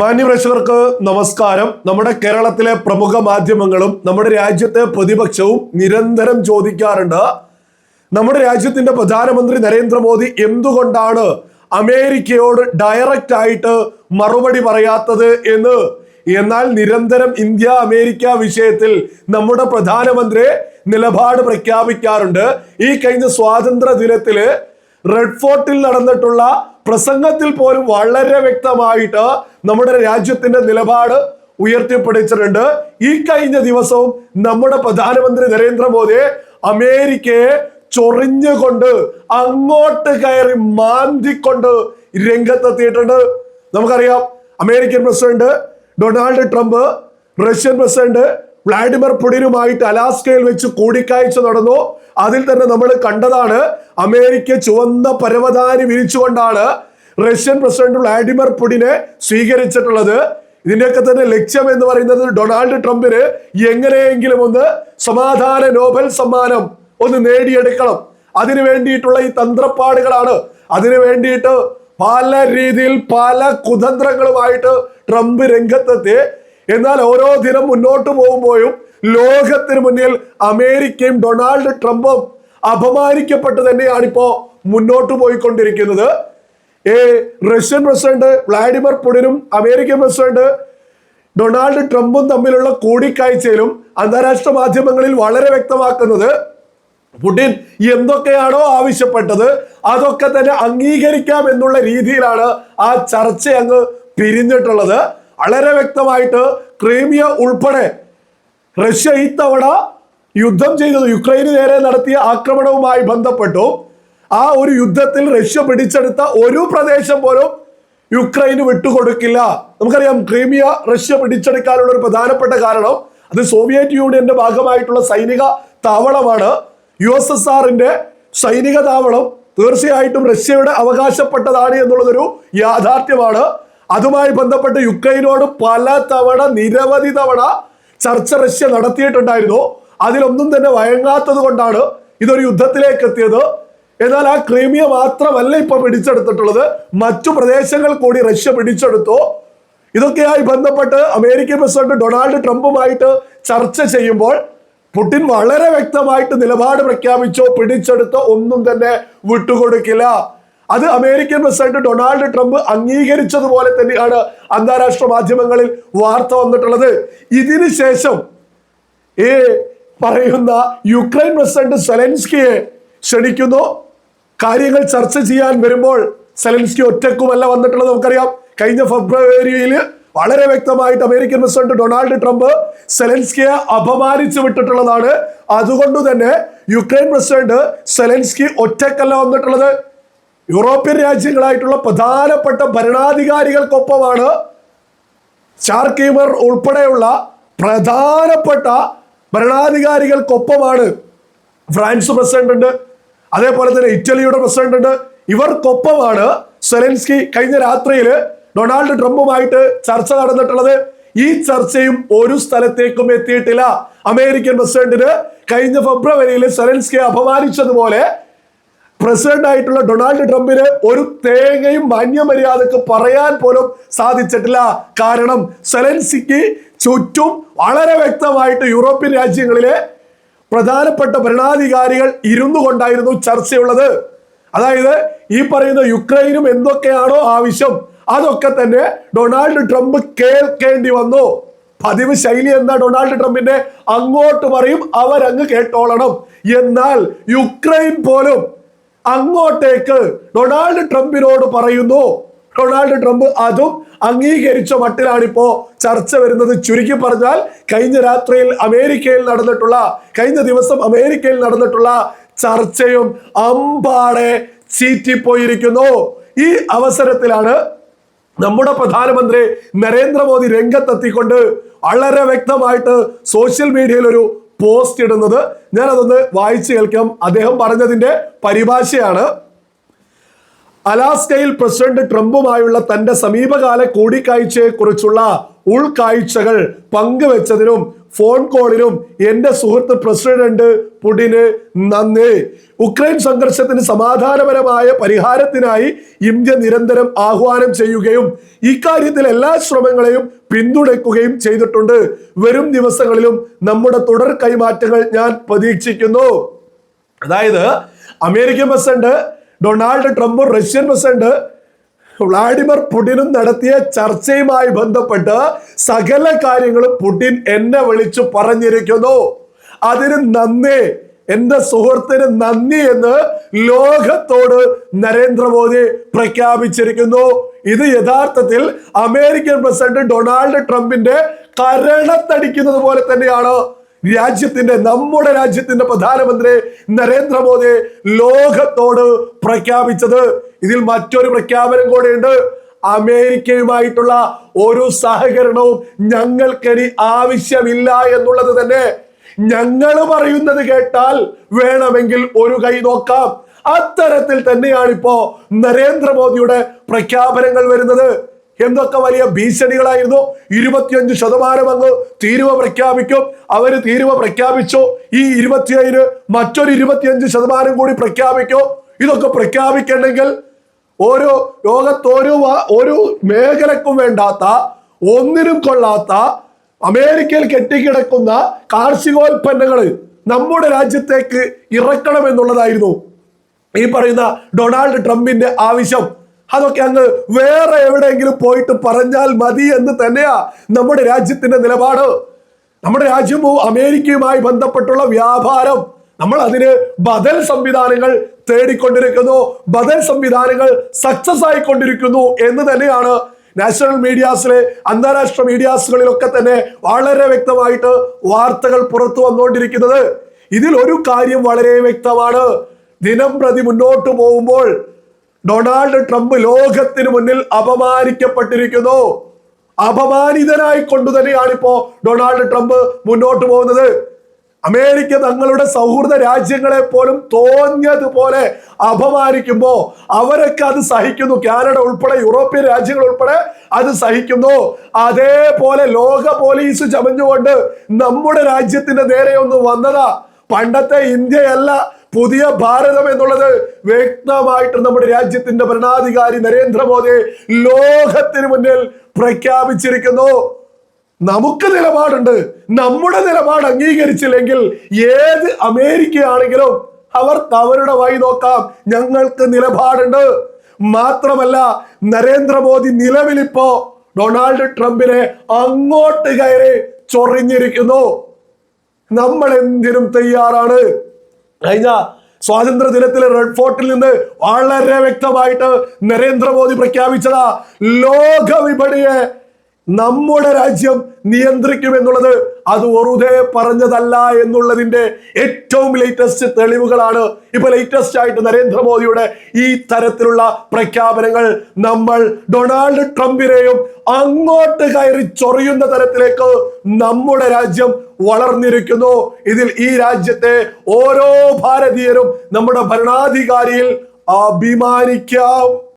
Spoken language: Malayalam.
മാന്യപ്രേക്ഷകർക്ക് നമസ്കാരം. നമ്മുടെ കേരളത്തിലെ പ്രമുഖ മാധ്യമങ്ങളും നമ്മുടെ രാജ്യത്തെ പ്രതിപക്ഷവും നിരന്തരം ചോദിക്കാറുണ്ട് നമ്മുടെ രാജ്യത്തിന്റെ പ്രധാനമന്ത്രി നരേന്ദ്രമോദി എന്തുകൊണ്ടാണ് അമേരിക്കയോട് ഡയറക്റ്റ് ആയിട്ട് മറുപടി പറയാത്തത് എന്ന്? എന്നാൽ നിരന്തരം ഇന്ത്യ അമേരിക്ക വിഷയത്തിൽ നമ്മുടെ പ്രധാനമന്ത്രി നിലപാട് പ്രഖ്യാപിക്കാറുണ്ട്. ഈ കഴിഞ്ഞ സ്വാതന്ത്ര്യ ദിനത്തിൽ റെഡ് ഫോർട്ടിൽ നടന്നിട്ടുള്ള പ്രസംഗത്തിൽ പോലും വളരെ വ്യക്തമായിട്ട് നമ്മുടെ രാജ്യത്തിന്റെ നിലപാട് ഉയർത്തിപ്പിടിച്ചിട്ടുണ്ട്. ഈ കഴിഞ്ഞ ദിവസവും നമ്മുടെ പ്രധാനമന്ത്രി നരേന്ദ്രമോദി അമേരിക്കയെ ചൊറിഞ്ഞുകൊണ്ട് അങ്ങോട്ട് കയറി മാന്തിക്കൊണ്ട് രംഗത്തെത്തിയിട്ടുണ്ട്. നമുക്കറിയാം American president Donald Trump Russian president Vladimir പുടിനുമായിട്ട് അലാസ്കയിൽ വെച്ച് കൂടിക്കാഴ്ച നടന്നു. അതിൽ തന്നെ നമ്മൾ കണ്ടതാണ് അമേരിക്ക ചുവന്ന പരവതാനി വിരിച്ചുകൊണ്ടാണ് റഷ്യൻ പ്രസിഡന്റ് വ്ളാഡിമിർ പുടിനെ സ്വീകരിച്ചിട്ടുള്ളത്. ഇതിന്റെയൊക്കെ തന്നെ ലക്ഷ്യം എന്ന് പറയുന്നത് ഡൊണാൾഡ് ട്രംപിന് എങ്ങനെയെങ്കിലും ഒന്ന് സമാധാന നോബൽ സമ്മാനം ഒന്ന് നേടിയെടുക്കണം. അതിനു വേണ്ടിയിട്ടുള്ള ഈ തന്ത്രപ്പാടുകളാണ്. അതിനു വേണ്ടിയിട്ട് പല രീതിയിൽ പല കുതന്ത്രങ്ങളുമായിട്ട് ട്രംപ് രംഗത്തെത്തി. എന്നാൽ ഓരോ ദിനം മുന്നോട്ട് പോകുമ്പോഴും ലോകത്തിന് മുന്നിൽ അമേരിക്കയും ഡൊണാൾഡ് ട്രംപും അപമാനിക്കപ്പെട്ട് തന്നെയാണ് ഇപ്പോ മുന്നോട്ട് പോയിക്കൊണ്ടിരിക്കുന്നത്. ഏ റഷ്യൻ പ്രസിഡന്റ് വ്ളാഡിമിർ പുടിനും അമേരിക്കൻ പ്രസിഡന്റ് ഡൊണാൾഡ് ട്രംപും തമ്മിലുള്ള കൂടിക്കാഴ്ചയിലും അന്താരാഷ്ട്ര മാധ്യമങ്ങളിൽ വളരെ വ്യക്തമാക്കുന്നത് പുടിൻ എന്തൊക്കെയാണോ ആവശ്യപ്പെട്ടത് അതൊക്കെ തന്നെ അംഗീകരിക്കാം എന്നുള്ള രീതിയിലാണ് ആ ചർച്ച അങ്ങ് പിരിഞ്ഞിട്ടുള്ളത്. വളരെ വ്യക്തമായിട്ട് ക്രീമിയ ഉൾപ്പെടെ റഷ്യ ഇത്തവണ യുദ്ധം ചെയ്തത്. യുക്രൈന് നേരെ നടത്തിയ ആക്രമണവുമായി ബന്ധപ്പെട്ടു. ആ ഒരു യുദ്ധത്തിൽ റഷ്യ പിടിച്ചെടുത്ത ഒരു പ്രദേശം പോലും യുക്രൈന് വിട്ടുകൊടുക്കില്ല. നമുക്കറിയാം ക്രീമിയ റഷ്യ പിടിച്ചെടുക്കാനുള്ള ഒരു പ്രധാനപ്പെട്ട കാരണം അത് സോവിയറ്റ് യൂണിയന്റെ ഭാഗമായിട്ടുള്ള സൈനിക താവളമാണ്. യു എസ് എസ് ആറിന്റെ സൈനിക താവളം തീർച്ചയായിട്ടും റഷ്യയുടെ അവകാശപ്പെട്ടതാണ് എന്നുള്ളതൊരു യാഥാർത്ഥ്യമാണ്. അതുമായി ബന്ധപ്പെട്ട് യുക്രൈനോട് പല തവണ നിരവധി തവണ ചർച്ച റഷ്യ നടത്തിയിട്ടുണ്ടായിരുന്നു. അതിലൊന്നും തന്നെ വഴങ്ങാത്തത് കൊണ്ടാണ് ഇതൊരു യുദ്ധത്തിലേക്ക് എത്തിയത്. എന്നാൽ ആ ക്രീമിയ മാത്രമല്ല ഇപ്പൊ പിടിച്ചെടുത്തിട്ടുള്ളത്. മറ്റു പ്രദേശങ്ങൾ കൂടി റഷ്യ പിടിച്ചെടുത്തു. ഇതൊക്കെയായി ബന്ധപ്പെട്ട് അമേരിക്കൻ പ്രസിഡന്റ് ഡൊണാൾഡ് ട്രംപുമായിട്ട് ചർച്ച ചെയ്യുമ്പോൾ പുടിൻ വളരെ വ്യക്തമായിട്ട് നിലപാട് പ്രഖ്യാപിച്ചോ പിടിച്ചെടുത്തോ ഒന്നും തന്നെ വിട്ടുകൊടുക്കില്ല. അത് അമേരിക്കൻ പ്രസിഡന്റ് ഡൊണാൾഡ് ട്രംപ് അംഗീകരിച്ചതുപോലെ തന്നെയാണ് അന്താരാഷ്ട്ര മാധ്യമങ്ങളിൽ വാർത്ത വന്നിട്ടുള്ളത്. ഇതിനു ശേഷം ഈ പറയുന്ന യുക്രൈൻ പ്രസിഡന്റ് സെലൻസ്കിയെ ക്ഷണിക്കുന്നു. കാര്യങ്ങൾ ചർച്ച ചെയ്യാൻ വരുമ്പോൾ സെലൻസ്കി ഒറ്റക്കുമല്ല വന്നിട്ടുള്ളത് നമുക്കറിയാം. കഴിഞ്ഞ ഫെബ്രുവരിയിൽ വളരെ വ്യക്തമായിട്ട് അമേരിക്കൻ പ്രസിഡന്റ് ഡൊണാൾഡ് ട്രംപ് സെലൻസ്കിയെ അപമാനിച്ചു വിട്ടിട്ടുള്ളതാണ്. അതുകൊണ്ട് തന്നെ യുക്രൈൻ പ്രസിഡന്റ് സെലൻസ്കി ഒറ്റക്കല്ല വന്നിട്ടുള്ളത്. യൂറോപ്യൻ രാജ്യങ്ങളായിട്ടുള്ള പ്രധാനപ്പെട്ട ഭരണാധികാരികൾക്കൊപ്പമാണ് ചാർക്കീമർ ഉൾപ്പെടെയുള്ള പ്രധാനപ്പെട്ട ഭരണാധികാരികൾക്കൊപ്പമാണ് ഫ്രാൻസ് പ്രസിഡന്റ് ഉണ്ട് അതേപോലെ തന്നെ ഇറ്റലിയുടെ പ്രസിഡന്റ് ഉണ്ട് ഇവർക്കൊപ്പമാണ് സെലൻസ്കി കഴിഞ്ഞ രാത്രിയിൽ ഡൊണാൾഡ് ട്രംപുമായിട്ട് ചർച്ച നടന്നിട്ടുള്ളത്. ഈ ചർച്ചയും ഒരു സ്ഥലത്തേക്കും എത്തിയിട്ടില്ല. അമേരിക്കൻ പ്രസിഡന്റിന് കഴിഞ്ഞ ഫെബ്രുവരിയിൽ സെലൻസ്കിയെ അപമാനിച്ചതുപോലെ പ്രസിഡന്റ് ആയിട്ടുള്ള ഡൊണാൾഡ് ട്രംപിന് ഒരു തേങ്ങയും മാന്യമര്യാദക്ക് പറയാൻ പോലും സാധിച്ചിട്ടില്ല. കാരണം സെലൻസിക്ക് ചുറ്റും വളരെ വ്യക്തമായിട്ട് യൂറോപ്യൻ രാജ്യങ്ങളിലെ പ്രധാനപ്പെട്ട ഭരണാധികാരികൾ ഇരുന്നു കൊണ്ടായിരുന്നു ചർച്ചയുള്ളത്. അതായത് ഈ പറയുന്ന യുക്രൈനും എന്തൊക്കെയാണോ ആവശ്യം അതൊക്കെ തന്നെ ഡൊണാൾഡ് ട്രംപ് കേൾക്കേണ്ടി വന്നു. പതിവ് ശൈലി എന്താ ഡൊണാൾഡ് ട്രംപിന്റെ? അങ്ങോട്ട് പറയും അവരങ്ങ് കേട്ടോളണം. എന്നാൽ യുക്രൈൻ പോലും അങ്ങോട്ടേക്ക് ഡൊണാൾഡ് ട്രംപിനോട് പറയുന്നു. ഡൊണാൾഡ് ട്രംപ് അതും അംഗീകരിച്ച മട്ടിലാണിപ്പോ ചർച്ച വരുന്നത്. ചുരുക്കി പറഞ്ഞാൽ കഴിഞ്ഞ രാത്രിയിൽ അമേരിക്കയിൽ നടന്നിട്ടുള്ള കഴിഞ്ഞ ദിവസം അമേരിക്കയിൽ നടന്നിട്ടുള്ള ചർച്ചയും അമ്പാടെ ചീറ്റിപ്പോയിരിക്കുന്നു. ഈ അവസരത്തിലാണ് നമ്മുടെ പ്രധാനമന്ത്രി നരേന്ദ്രമോദി രംഗത്തെത്തിക്കൊണ്ട് വളരെ വ്യക്തമായിട്ട് സോഷ്യൽ മീഡിയയിൽ ഒരു പോസ്റ്റ് ഇടുന്നത്. ഞാൻ അതൊന്ന് വായിച്ചു കേൾക്കാം. അദ്ദേഹം പറഞ്ഞതിന്റെ പരിഭാഷയാണ്. അലാസ്കയിൽ പ്രസിഡന്റ് ട്രംപുമായുള്ള തന്റെ സമീപകാല കൂടിക്കാഴ്ചയെ കുറിച്ചുള്ള ഉൾക്കാഴ്ചകൾ പങ്കുവെച്ചതിനും ഫോൺ കോളിനും എന്റെ സുഹൃത്ത് പ്രസിഡന്റ് പുടിന് നന്ദി. ഉക്രൈൻ സംഘർഷത്തിന് സമാധാനപരമായ പരിഹാരത്തിനായി ഇന്ത്യ നിരന്തരം ആഹ്വാനം ചെയ്യുകയും ഇക്കാര്യത്തിൽ എല്ലാ ശ്രമങ്ങളെയും പിന്തുണയ്ക്കുകയും ചെയ്തിട്ടുണ്ട്. വരും ദിവസങ്ങളിലും നമ്മുടെ തുടർ കൈമാറ്റങ്ങൾ ഞാൻ പ്രതീക്ഷിക്കുന്നു. അതായത് American president Donald Trump Russian president Vladimir പുടിനും നടത്തിയ ചർച്ചയുമായി ബന്ധപ്പെട്ട് സകല കാര്യങ്ങളും പുടിൻ എന്നെ വിളിച്ചു പറഞ്ഞിരിക്കുന്നു. അതിന് നന്ദി. എന്റെ സുഹൃത്തിന് നന്ദി എന്ന് ലോകത്തോട് നരേന്ദ്രമോദി പ്രഖ്യാപിച്ചിരിക്കുന്നു. ഇത് യഥാർത്ഥത്തിൽ അമേരിക്കൻ പ്രസിഡന്റ് ഡൊണാൾഡ് ട്രംപിന്റെ കരണത്തടിക്കുന്നത് പോലെ തന്നെയാണ്. രാജ്യത്തിന്റെ നമ്മുടെ രാജ്യത്തിന്റെ പ്രധാനമന്ത്രി നരേന്ദ്രമോദി ലോകത്തോട് പ്രഖ്യാപിച്ചത്. ഇതിൽ മറ്റൊരു പ്രഖ്യാപനം കൂടെയുണ്ട്. അമേരിക്കയുമായിട്ടുള്ള ഒരു സഹകരണവും ഞങ്ങൾക്കിനി ആവശ്യമില്ല എന്നുള്ളത് തന്നെ. ഞങ്ങൾ പറയുന്നത് കേട്ടാൽ വേണമെങ്കിൽ ഒരു കൈ നോക്കാം. അത്തരത്തിൽ തന്നെയാണ് ഇപ്പോ നരേന്ദ്രമോദിയുടെ പ്രഖ്യാപനങ്ങൾ വരുന്നത്. എന്തൊക്കെ വലിയ ഭീഷണികളായിരുന്നു. ഇരുപത്തിയഞ്ച് ശതമാനം അങ്ങ് തീരുവ പ്രഖ്യാപിക്കും. അവർ തീരുവ പ്രഖ്യാപിച്ചു. ഈ ഇരുപത്തിയേഴ് മറ്റൊരു ഇരുപത്തിയഞ്ച് ശതമാനം കൂടി പ്രഖ്യാപിക്കും. ഇതൊക്കെ പ്രഖ്യാപിക്കണമെങ്കിൽ ഓരോ ലോകത്ത് ഓരോ ഒരു മേഖലക്കും വേണ്ടാത്ത ഒന്നിനും കൊള്ളാത്ത അമേരിക്കയിൽ കെട്ടിക്കിടക്കുന്ന കാർഷികോൽപ്പന്നങ്ങൾ നമ്മുടെ രാജ്യത്തേക്ക് ഇറക്കണം എന്നുള്ളതായിരുന്നു ഈ പറയുന്ന ഡൊണാൾഡ് ട്രംപിന്റെ ആവശ്യം. അതൊക്കെ അങ്ങ് വേറെ എവിടെയെങ്കിലും പോയിട്ട് പറഞ്ഞാൽ മതി എന്ന് തന്നെയാ നമ്മുടെ രാജ്യത്തിന്റെ നിലപാട്. നമ്മുടെ രാജ്യവും അമേരിക്കയുമായി ബന്ധപ്പെട്ടുള്ള വ്യാപാരം. നമ്മൾ അതിന് ബദൽ സംവിധാനങ്ങൾ തേടിക്കൊണ്ടിരിക്കുന്നു. ബദൽ സംവിധാനങ്ങൾ സക്സസ് ആയിക്കൊണ്ടിരിക്കുന്നു എന്ന് തന്നെയാണ് നാഷണൽ മീഡിയാസിലെ അന്താരാഷ്ട്ര മീഡിയാസുകളിലൊക്കെ തന്നെ വളരെ വ്യക്തമായിട്ട് വാർത്തകൾ പുറത്തു വന്നുകൊണ്ടിരിക്കുന്നത്. ഇതിൽ ഒരു കാര്യം വളരെ വ്യക്തമാണ്. ദിനം പ്രതി മുന്നോട്ട് പോകുമ്പോൾ ഡൊണാൾഡ് ട്രംപ് ലോകത്തിന് മുന്നിൽ അപമാനിക്കപ്പെട്ടിരിക്കുന്നു. അപമാനിതനായി കൊണ്ടു തന്നെയാണ് ഇപ്പോ ഡൊണാൾഡ് ട്രംപ് മുന്നോട്ട് പോകുന്നത്. അമേരിക്ക തങ്ങളുടെ സൗഹൃദ രാജ്യങ്ങളെ പോലും തോന്നിയതുപോലെ അപമാനിക്കുമ്പോ അവരൊക്കെ അത് സഹിക്കുന്നു. കാനഡ ഉൾപ്പെടെ യൂറോപ്യൻ രാജ്യങ്ങൾ ഉൾപ്പെടെ അത് സഹിക്കുന്നു. അതേപോലെ ലോക പോലീസ് ചമഞ്ഞുകൊണ്ട് നമ്മുടെ രാജ്യത്തിന്റെ നേരെ ഒന്ന് വന്നതാ. പണ്ടത്തെ ഇന്ത്യയല്ല പുതിയ ഭാരതം എന്നുള്ളത് വ്യക്തമായിട്ട് നമ്മുടെ രാജ്യത്തിന്റെ ഭരണാധികാരി നരേന്ദ്രമോദി ലോകത്തിന് മുന്നിൽ പ്രഖ്യാപിച്ചിരിക്കുന്നു. നമുക്ക് നിലപാടുണ്ട്. നമ്മുടെ നിലപാട് അംഗീകരിച്ചില്ലെങ്കിൽ ഏത് അമേരിക്കയാണെങ്കിലും അവർ അവരുടെ വഴി നോക്കാം. ഞങ്ങൾക്ക് നിലപാടുണ്ട്. മാത്രമല്ല നരേന്ദ്രമോദി നിലവിലിപ്പോ ഡൊണാൾഡ് ട്രംപിനെ അങ്ങോട്ട് കയറി ചൊറിഞ്ഞിരിക്കുന്നു. നമ്മൾ എന്തിനും തയ്യാറാണ്. കഴിഞ്ഞ സ്വാതന്ത്ര്യ ദിനത്തിലെ റെഡ് ഫോർട്ടിൽ നിന്ന് വളരെ വ്യക്തമായിട്ട് നരേന്ദ്രമോദി പ്രഖ്യാപിച്ചതാ ലോക വിപണിയെ നമ്മുടെ രാജ്യം നിയന്ത്രിക്കുമെന്നുള്ളത് അത് വെറുതെ പറഞ്ഞതല്ല എന്നുള്ളതിന്റെ ഏറ്റവും ലേറ്റസ്റ്റ് തെളിവുകളാണ്. ഇപ്പൊ ലേറ്റസ്റ്റ് ആയിട്ട് നരേന്ദ്രമോദിയുടെ ഈ തരത്തിലുള്ള പ്രഖ്യാപനങ്ങൾ നമ്മൾ ഡൊണാൾഡ് ട്രംപിനെയും അങ്ങോട്ട് കയറി ചൊറിയുന്ന തരത്തിലേക്ക് നമ്മുടെ രാജ്യം വളർന്നിരിക്കുന്നു. ഇതിൽ ഈ രാജ്യത്തെ ഓരോ ഭാരതീയരും നമ്മുടെ ഭരണാധികാരിയിൽ അഭിമാനിക്കാം.